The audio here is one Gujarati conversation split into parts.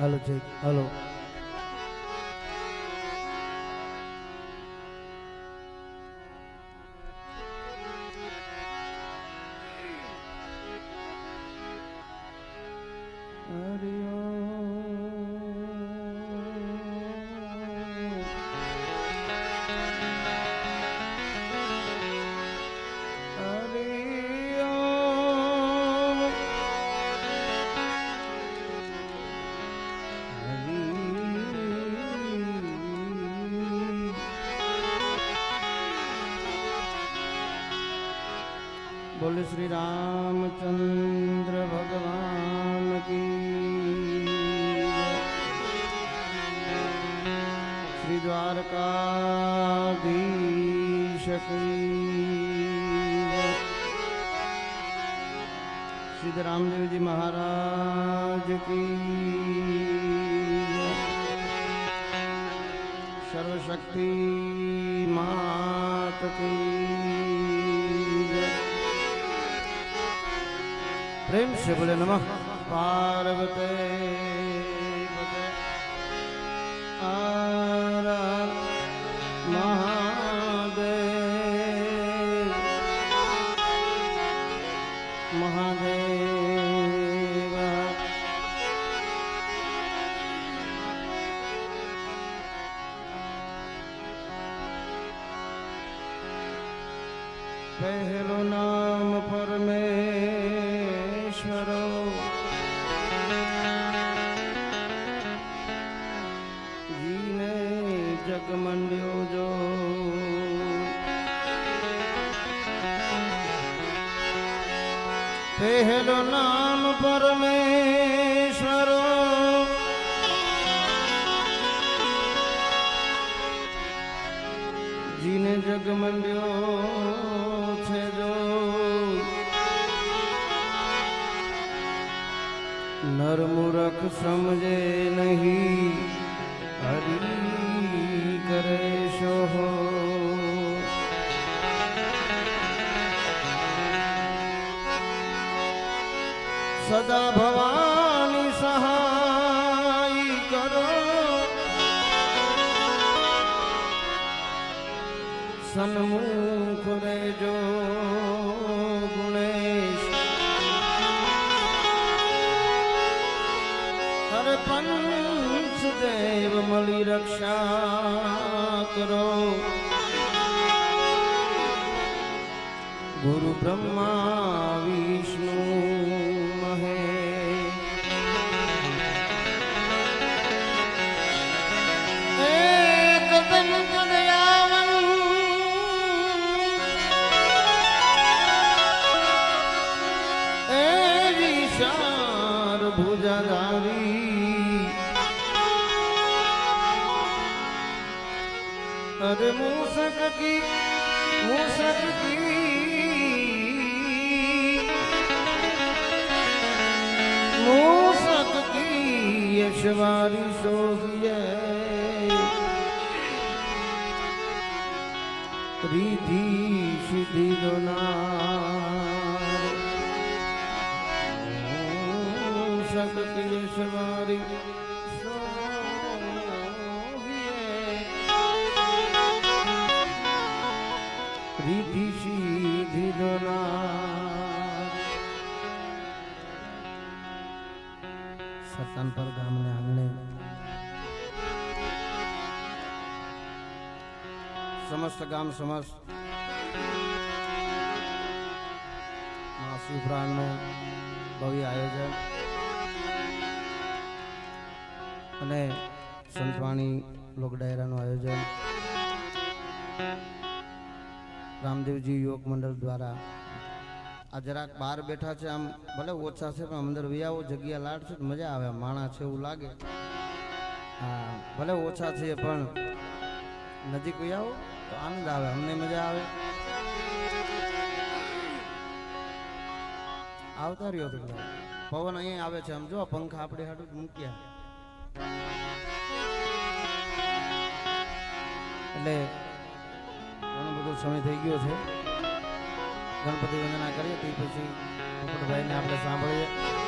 હાલો જય હાલો શ્રી રામચંદ્ર ભગવાન કી. શ્રી દ્વારકાધીશ. શ્રી રામદેવજી મહારાજ કી. સર્વશક્તિ માત કી પ્રેમ છે બોલે નમ. પાર્વતે આ જીને જગ મંડ્યો જો પહેલો નામ પરમેશ્વરો જીને જગ મંડ્યો છે જો નર મૂરખ સમજે નહીં સદા ભવાની સહાય કરો સન્મુખ રેજો ગુણેશ હરે પંચ દેવ મળી રક્ષા કરો ગુરુ બ્રહ્મા અરે મૂસક કી મૂસક કી મૂસક કી યશવારી શોભિયે રીધિ સિદ્ધિ દોનાર સકલેશ્વરી રીધિ સત્તાનપર ગામને આંગણે. સમસ્ત ગામ સમસ્ત. મા શિવરાણનું ભવ્ય આયોજન. અને સંતવાણી લોક આયોજન. રામદેવજી યુવક મંડળ દ્વારા આ જરાક બહાર બેઠા છે આમ ભલે ઓછા છે, પણ અંદર વિયાવો જગ્યા લાડ છે મજા આવે માણા છે એવું લાગે. હા, ભલે ઓછા છે પણ નજીક વિયાવો તો આનંદ આવે, અમને મજા આવે. આવતા રહ્યો તો પવન અહીંયા આવે છે આમ જો પંખા આપણે હાડું મૂક્યા. એટલે ઘણો બધો સમય થઈ ગયો છે. ગણપતિ વંદના કરીએ તે પછી મુકુટભાઈને આપણે સાંભળીએ.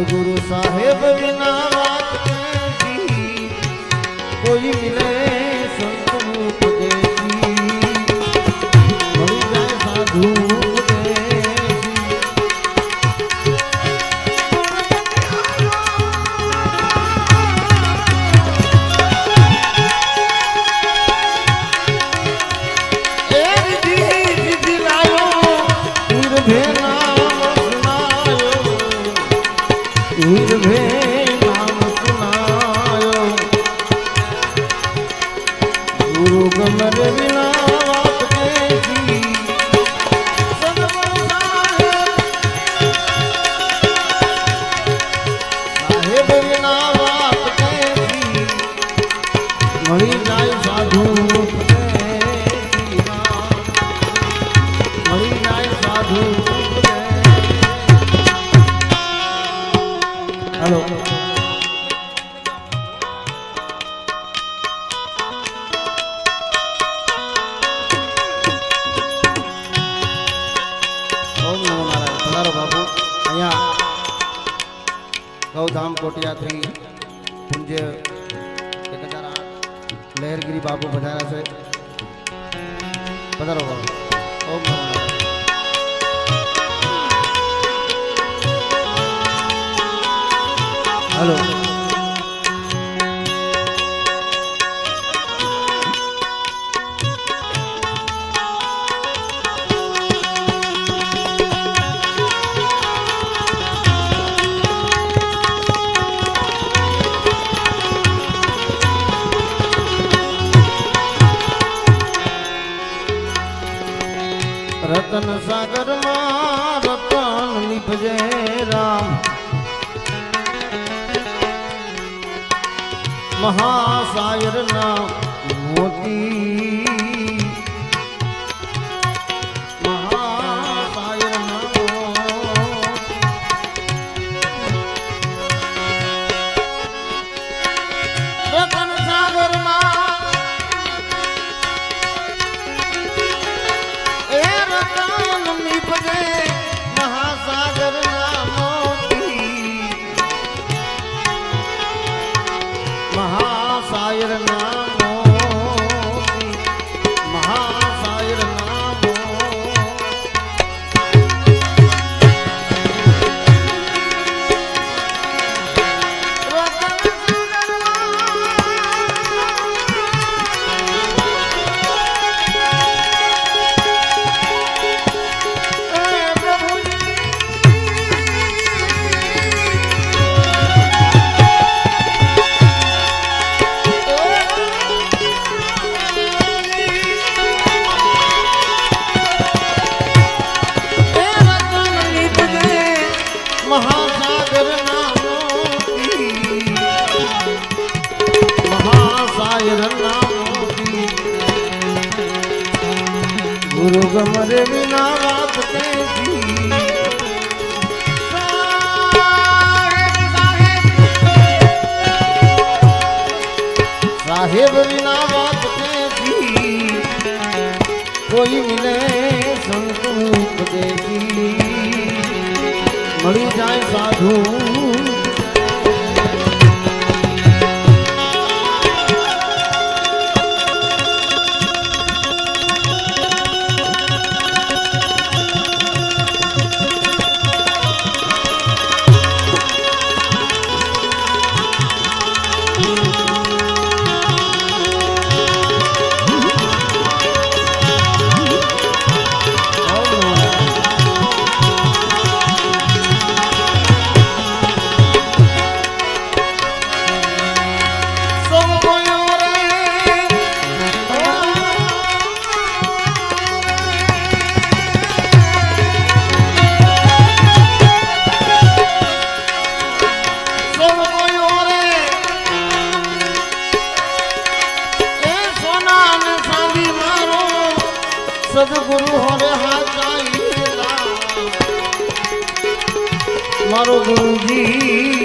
સદગુરુ સાહેબ વિના વાત કોઈ મિલે ગૌધામ કોટિયાથી પૂજ્ય એક હજાર આઠ લહેરગીરી બાપુ પધાર્યા છે. પધારો ઓમ નમઃ. હલો. મોતી સાહેબ વિના વાત કોઈ મિલે સંતૂપ દેવી મળ્યું જાય સાધુ સદગુરુ હવે હાથ મારો ગુરુજી